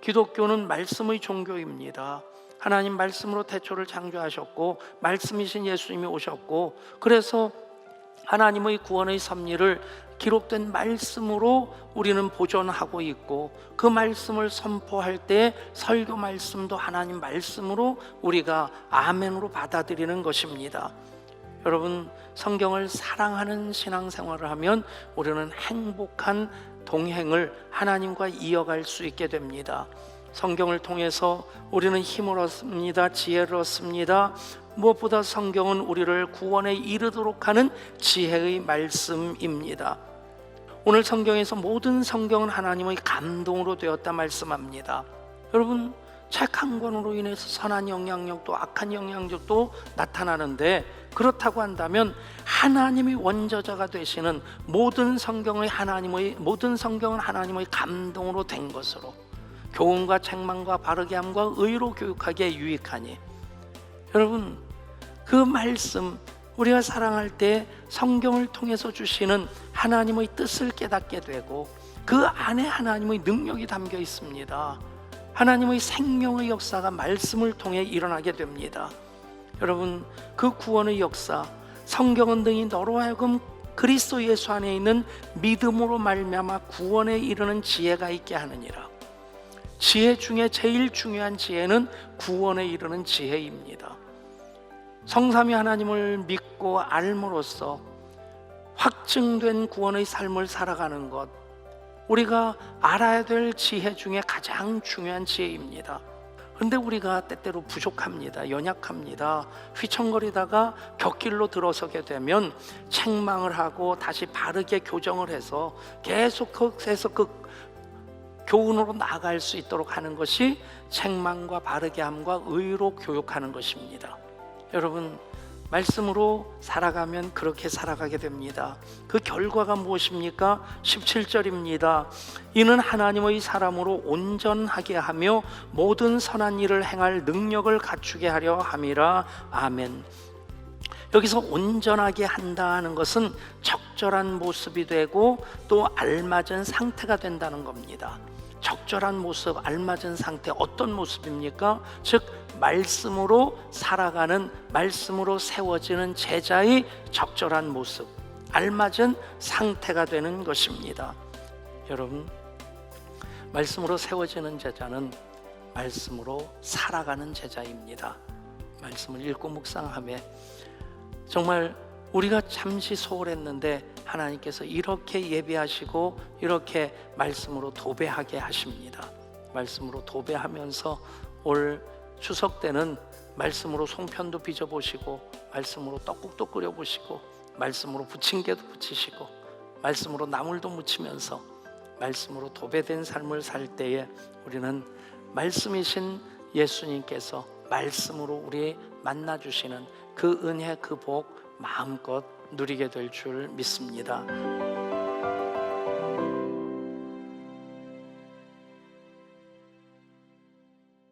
기독교는 말씀의 종교입니다. 하나님 말씀으로 태초를 창조하셨고 말씀이신 예수님이 오셨고 그래서 하나님의 구원의 섭리를 기록된 말씀으로 우리는 보존하고 있고 그 말씀을 선포할 때 설교 말씀도 하나님 말씀으로 우리가 아멘으로 받아들이는 것입니다. 여러분 성경을 사랑하는 신앙생활을 하면 우리는 행복한 동행을 하나님과 이어갈 수 있게 됩니다. 성경을 통해서 우리는 힘을 얻습니다. 지혜를 얻습니다. 무엇보다 성경은 우리를 구원에 이르도록 하는 지혜의 말씀입니다. 오늘 성경에서 모든 성경은 하나님의 감동으로 되었다 말씀합니다. 여러분 책한 권으로 인해서 선한 영향력도 악한 영향력도 나타나는데 그렇다고 한다면 하나님이 원저자가 되시는 모든 성경의 하나님의 모든 성경은 하나님의 감동으로 된 것으로 교훈과 책망과 바르게 함과 의로 교육하기에 유익하니 여러분 그 말씀 우리가 사랑할 때 성경을 통해서 주시는 하나님의 뜻을 깨닫게 되고 그 안에 하나님의 능력이 담겨 있습니다. 하나님의 생명의 역사가 말씀을 통해 일어나게 됩니다. 여러분 그 구원의 역사 성경은 등이 너로 하여금 그리스도 예수 안에 있는 믿음으로 말미암아 구원에 이르는 지혜가 있게 하느니라. 지혜 중에 제일 중요한 지혜는 구원에 이르는 지혜입니다. 성삼위 하나님을 믿고 알므로써 확증된 구원의 삶을 살아가는 것 우리가 알아야 될 지혜 중에 가장 중요한 지혜입니다. 그런데 우리가 때때로 부족합니다. 연약합니다. 휘청거리다가 곁길로 들어서게 되면 책망을 하고 다시 바르게 교정을 해서 계속해서 그 교훈으로 나아갈 수 있도록 하는 것이 책망과 바르게 함과 의로 교육하는 것입니다. 여러분 말씀으로 살아가면 그렇게 살아가게 됩니다. 그 결과가 무엇입니까? 17절입니다. 이는 하나님의 사람으로 온전하게 하며 모든 선한 일을 행할 능력을 갖추게 하려 함이라. 아멘. 여기서 온전하게 한다는 것은 적절한 모습이 되고 또 알맞은 상태가 된다는 겁니다. 적절한 모습, 알맞은 상태 어떤 모습입니까? 즉 말씀으로 살아가는 말씀으로 세워지는 제자의 적절한 모습, 알맞은 상태가 되는 것입니다. 여러분, 말씀으로 세워지는 제자는 말씀으로 살아가는 제자입니다. 말씀을 읽고 묵상함에 정말 우리가 잠시 소홀했는데 하나님께서 이렇게 예배하시고 이렇게 말씀으로 도배하게 하십니다. 말씀으로 도배하면서 올 추석 때는 말씀으로 송편도 빚어 보시고 말씀으로 떡국도 끓여 보시고 말씀으로 부침개도 부치시고 말씀으로 나물도 무치면서 말씀으로 도배된 삶을 살 때에 우리는 말씀이신 예수님께서 말씀으로 우리 만나 주시는 그 은혜 그 복 마음껏 누리게 될 줄 믿습니다.